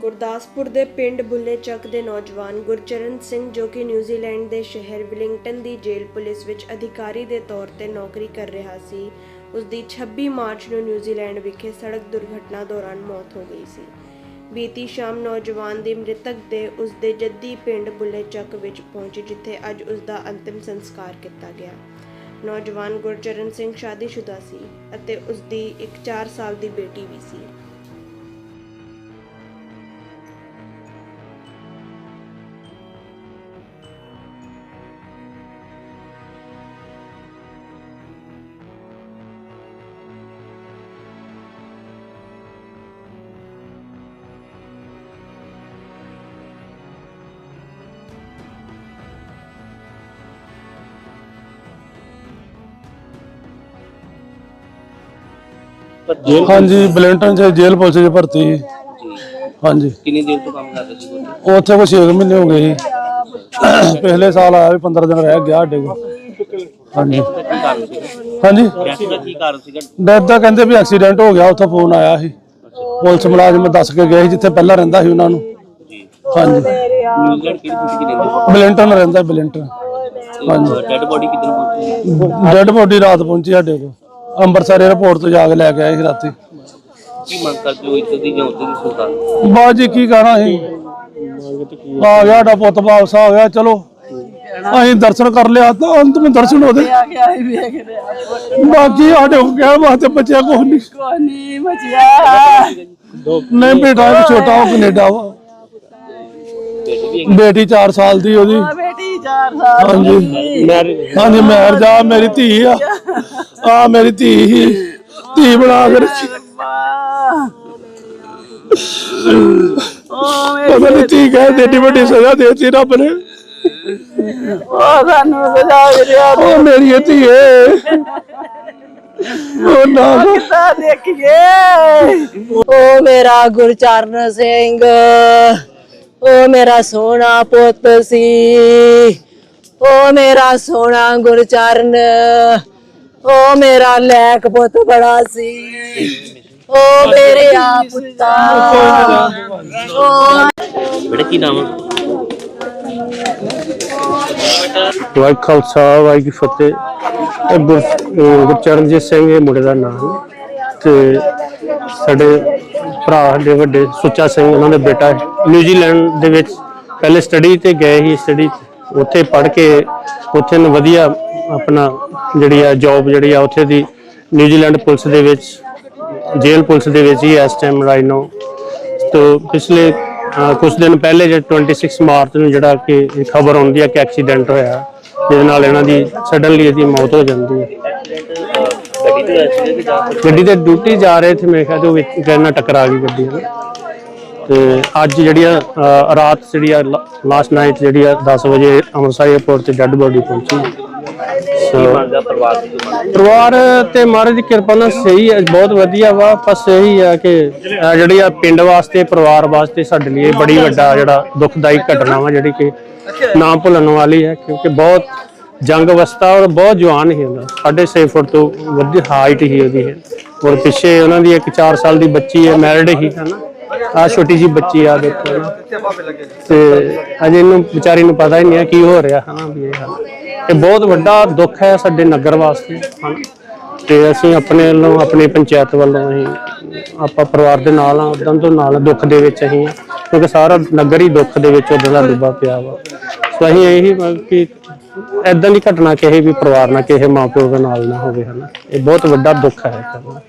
ਗੁਰਦਾਸਪੁਰ ਦੇ ਪਿੰਡ ਬੁੱਲੇ ਚੱਕ ਦੇ ਨੌਜਵਾਨ ਗੁਰਚਰਨ ਸਿੰਘ ਜੋ ਕਿ ਨਿਊਜ਼ੀਲੈਂਡ ਦੇ ਸ਼ਹਿਰ ਵਿਲਿੰਗਟਨ ਦੀ ਜੇਲ੍ਹ ਪੁਲਿਸ ਵਿੱਚ ਅਧਿਕਾਰੀ ਦੇ ਤੌਰ ਤੇ ਨੌਕਰੀ ਕਰ ਰਿਹਾ ਸੀ ਉਸ ਦੀ 26 ਮਾਰਚ ਨੂੰ ਨਿਊਜ਼ੀਲੈਂਡ ਵਿਖੇ ਸੜਕ ਦੁਰਘਟਨਾ ਦੌਰਾਨ ਮੌਤ ਹੋ ਗਈ ਸੀ। ਬੀਤੀ ਸ਼ਾਮ ਨੌਜਵਾਨ ਦੀ ਮ੍ਰਿਤਕ ਦੇ ਉਸ ਦੇ ਜੱਦੀ ਪਿੰਡ ਬੁੱਲੇ ਚੱਕ ਵਿੱਚ ਪਹੁੰਚੀ, ਜਿੱਥੇ ਅੱਜ ਉਸ ਦਾ ਅੰਤਿਮ ਸੰਸਕਾਰ ਕੀਤਾ ਗਿਆ। ਨੌਜਵਾਨ ਗੁਰਚਰਨ ਸਿੰਘ ਸ਼ਾਦੀशुदा ਸੀ ਅਤੇ ਉਸ ਦੀ ਇੱਕ 4 ਸਾਲ ਦੀ ਬੇਟੀ ਵੀ ਸੀ। ਜੇਲ੍ਹ ਹਾਂਜੀ ਬਲੈਂਟਨ ਚ ਜੇਲ੍ਹ ਪੁਲਿਸ ਚ ਭਰਤੀ ਸੀ। ਹਾਂਜੀ। ਕਿੰਨੀ ਦੇਰ ਤੋਂ ਕੰਮ ਕਰਦੇ ਸੀ ਉਹ ਉੱਥੇ ਕੁਛ 6 ਮਹੀਨੇ ਹੋ ਗਏ ਸੀ। ਪਿਛਲੇ ਸਾਲ ਆਇਆ ਵੀ 15 ਦਿਨ ਰਹਿ ਗਿਆ ਸਾਡੇ ਕੋਲ। ਹਾਂਜੀ। ਕੀ ਕਾਰਨ ਸੀ ਹਾਂਜੀ। ਡੈਥ ਦਾ ਕੀ ਕਾਰਨ ਸੀਗਾ? ਡੈਥ ਦਾ ਕਹਿੰਦੇ ਵੀ ਐਕਸੀਡੈਂਟ ਹੋ ਗਿਆ ਉੱਥੋਂ ਫੋਨ ਆਇਆ ਸੀ। ਪੁਲਿਸ ਮੁਲਾਜ਼ਮ ਦੱਸ ਕੇ ਗਏ ਸੀ ਜਿੱਥੇ ਪਹਿਲਾਂ ਰਹਿੰਦਾ ਸੀ ਉਹਨਾਂ ਨੂੰ। ਜੀ। ਹਾਂਜੀ। ਨਿਊਜ਼ੀਲੈਂਡ ਕਿਹੜੀ ਖੁਸ਼ੀ ਰਹਿੰਦੇ ਬਲੈਂਟਨ ਰਹਿੰਦਾ ਬਲੈਂਟਨ। ਹਾਂਜੀ। ਡੈਡ ਬੋਡੀ ਕਿੱਧਰ ਪਹੁੰਚੀ? ਡੈਡ ਬੋਡੀ ਰਾਤ ਪਹੁੰਚੀ ਸਾਡੇ ਕੋਲ। ਅੰਮ੍ਰਿਤਸਰ 에ਅਰਪੋਰਟ ਤੋਂ ਜਾ ਕੇ ਲੈ ਕੇ ਆਏ ਸੀ ਰਾਤੀ। ਕੀ ਮੰਗ ਕਰਦੇ ਹੋ ਇੱਥੇ ਦੀ ਜਾਂ ਉੱਥੇ ਦੀ ਸਰਕਾਰ ਬਾਅਦ ਜੀ ਕੀ ਕਹਿਣਾ ਸੀ? ਆ ਗਿਆ ਸਾਡਾ ਪੁੱਤ ਵਾਪਸ ਆ ਗਿਆ ਚਲੋ। ਅਸੀਂ ਦਰਸ਼ਨ ਕਰ ਲਿਆ ਤਾਂ ਅੰਤਮ ਦਰਸ਼ਨ ਉਹਦੇ ਆ ਗਿਆ ਹੀ ਵੇਖ ਰਿਹਾ। ਬਾਕੀ ਸਾਡੇ ਕੋਲ ਕਹਿਣ ਵਾਸਤੇ ਬੱਚਿਆ ਕੁਛ ਨਹੀਂ। ਕੋਨੀ ਬਚਿਆ। ਨਹੀਂ ਬੇਟਾ ਇੱਕ ਛੋਟਾ ਉਹ ਕੈਨੇਡਾ ਵਾ। ਬੇਟੀ ਵੀ ਬੇਟੀ 4 ਸਾਲ ਦੀ ਉਹਦੀ। 4 ਸਾਲ ਹਾਂਜੀ। ਹਾਂਜੀ ਮੈਂ ਜਾ ਮੇਰੀ ਧੀ ਆ। ਆ ਮੇਰੀ ਧੀ ਹੀ। ਧੀ ਬਣਾ ਕੇ ਰੱਖੀ। ਉਹ ਮੇਰੀ ਪਤਾ ਨਹੀਂ ਧੀ ਕਹਿ ਦੇਤੀ ਵੱਡੀ ਸਜ਼ਾ ਦੇਤੀ ਰੱਬ ਨੇ। ਉਹ ਸਾਨੂੰ ਸਜਾ ਰਿਹਾ ਉਹ ਮੇਰੀ ਇਹ ਧੀ ਏ। ਉਹ ਨਾ ਕਿੱਦਾਂ ਦੇਖੀਏ? ਉਹ ਮੇਰਾ ਗੁਰਚਰਨ ਸਿੰਘ। ਉਹ ਮੇਰਾ ਸੋਹਣਾ ਪੁੱਤ ਸੀ। ਉਹ ਮੇਰਾ ਸੋਹਣਾ ਗੁਰਚਰਨ। ਉਹ ਮੇਰਾ ਲੈਕ ਪੁੱਤ ਬੜਾ ਸੀ। ਉਹ ਮੇਰੇ ਆ ਪੁੱਤਾ। ਉਹ ਬੇਟਾ ਕੀ ਨਾਮ ਵਾਹਿ ਖਾਲਸਾ ਵਾਹਿ ਕੀ ਫਤਿਹ। ਇਹ ਗੁਰ- ਅਹ ਗੁਰਚਰਨਜੀਤ ਸਿੰਘ ਇਹ ਮੁੰਡੇ ਦਾ ਨਾਮ। ਹੈ ਤੇ ਸਾਡੇ ਭਰਾ ਸਾਡੇ ਵੱਡੇ ਸੁੱਚਾ ਸਿੰਘ, ਉਹਨਾਂ ਦਾ ਬੇਟਾ ਨਿਊਜ਼ੀਲੈਂਡ ਦੇ ਵਿੱਚ ਪਹਿਲੇ ਸਟੱਡੀ ਤੇ ਗਏ ਸੀ ਸਟੱਡੀ ਉੱਥੇ ਪੜ੍ਹ ਕੇ ਉੱਥੇ ਨੂੰ ਵਧੀਆ ਆਪਣਾ ਜਿਹੜੀ ਆ ਜੌਬ ਜਿਹੜੀ ਆ ਉੱਥੇ ਦੀ ਨਿਊਜ਼ੀਲੈਂਡ ਪੁਲਿਸ ਦੇ ਵਿੱਚ, ਜੇਲ੍ਹ ਪੁਲਿਸ ਦੇ ਵਿੱਚ ਹੀ ਇਸ ਟਾਈਮ ਰਾਈਟ ਨਾਓ ਤੋ ਪਿਛਲੇ ਕੁਝ ਦਿਨ ਪਹਿਲੇ ਜੇ 26 ਮਾਰਚ ਨੂੰ ਜਿਹੜਾ ਕਿ ਖਬਰ ਆਉਂਦੀ ਹੈ ਕਿ ਐਕਸੀਡੈਂਟ ਹੋਇਆ, ਜਿਹਦੇ ਨਾਲ ਇਹਨਾਂ ਦੀ ਸਡਨਲੀ ਇਹਦੀ ਮੌਤ ਹੋ ਜਾਂਦੀ ਹੈ ਗੱਡੀ ਤੇ ਡਿਊਟੀ ਜਾ ਰਹੇ ਸੀ ਮੇਰੇ ਖਿਆਲ ਤੋਂ ਵਿੱਚ ਨਾਲ ਟਕਰਾ ਗਈ ਗੱਡੀ ਹੈ ਤੇ ਅੱਜ ਜਿਹੜੀ ਆ ਅ, ਰਾਤ ਜਿਹੜੀ ਆ ਲਾਸਟ ਨਾਈਟ ਜਿਹੜੀ ਆ 10 ਵਜੇ ਅੰਮ੍ਰਿਤਸਰ 에ਅਰਪੋਰਟ ਤੇ ਡੈੱਡ ਬੋਡੀ ਪਹੁੰਚੀ। ਸੋ ਪਰਿਵਾਰ ਦੀ? ਮੰਗ ਪਰਿਵਾਰ ਤੇ ਮਹਾਰਾਜ ਦੀ ਕਿਰਪਾ ਨਾਲ ਸਹੀ ਹੈ ਬਹੁਤ ਵਧੀਆ ਵਾ ਬਸ ਇਹੀ ਆ ਕਿ ਜਿਹੜੀ ਆ ਪਿੰਡ ਵਾਸਤੇ ਪਰਿਵਾਰ ਵਾਸਤੇ ਸਾਡੇ ਲਈ ਇਹ ਬੜੀ ਵੱਡਾ ਜਿਹੜਾ ਦੁਖਦਾਈ ਘਟਨਾ ਵਾ ਜਿਹੜੀ ਕਿ ਨਾ ਭੁੱਲਣ ਵਾਲੀ ਹੈ ਕਿਉਂਕਿ ਬਹੁਤ ਜੰਗ ਅਵਸਥਾ ਔਰ ਬਹੁਤ ਜਵਾਨ ਹੀ ਹੁੰਦਾ 6.5 ਫੁੱਟ ਤੋਂ ਵੱਡੀ ਹਾਈਟ ਹੀ ਉਹਦੀ ਹੈ ਔਰ ਪਿੱਛੇ ਉਹਨਾਂ ਦੀ ਇੱਕ 4 ਸਾਲ ਦੀ ਬੱਚੀ ਹੈ ਮੈਰਿਡ ਹੀ ਹੈ ਨਾ। ਆ ਛੋਟੀ ਜੀ ਬੱਚੀ ਆ, ਦੇਖੋ ਨਾ। ਤੇ ਅਜੇ ਇਹਨੂੰ ਵਿਚਾਰੀ ਨੂੰ ਪਤਾ ਹੀ ਨਹੀਂ ਹੈ ਕੀ ਹੋ ਰਿਹਾ, ਹਨਾ, ਵੀ ਇਹ ਹਾਲ। ਇਹ ਬਹੁਤ ਵੱਡਾ ਦੁੱਖ ਹੈ ਸਾਡੇ ਨਗਰ ਵਾਸਤੇ ਹਨਾ। ਤੇ ਅਸੀਂ ਆਪਣੇ ਵੱਲੋਂ, ਆਪਣੀ ਪੰਚਾਇਤ ਵੱਲੋਂ ਅਸੀਂ ਆਪਾਂ ਪਰਿਵਾਰ ਦੇ ਨਾਲ ਆ ਉਦੋਂ ਤੋਂ ਨਾਲ ਦੁੱਖ ਦੇ ਵਿੱਚ ਅਸੀਂ ਕਿਉਂਕਿ ਸਾਰਾ ਨਗਰ ਹੀ ਦੁੱਖ ਦੇ ਵਿੱਚ ਉਦੋਂ ਦਾ ਡੁੱਬਾ ਪਿਆ ਵਾ। ਤਾਂ ਅਸੀਂ ਇਹੀ ਮੰਗ ਕਿ ਐਦਾਂ ਦੀ ਘਟਨਾ ਕਿਸੇ ਵੀ ਪਰਿਵਾਰ ਨਾਲ, ਕਿਸੇ ਮਾਪਿਓ ਦੇ ਨਾਲ ਨਾ ਹੋਵੇ, ਹਨਾ। ਇਹ ਬਹੁਤ ਵੱਡਾ ਦੁੱਖ ਹੈ। ਕਰਨਾ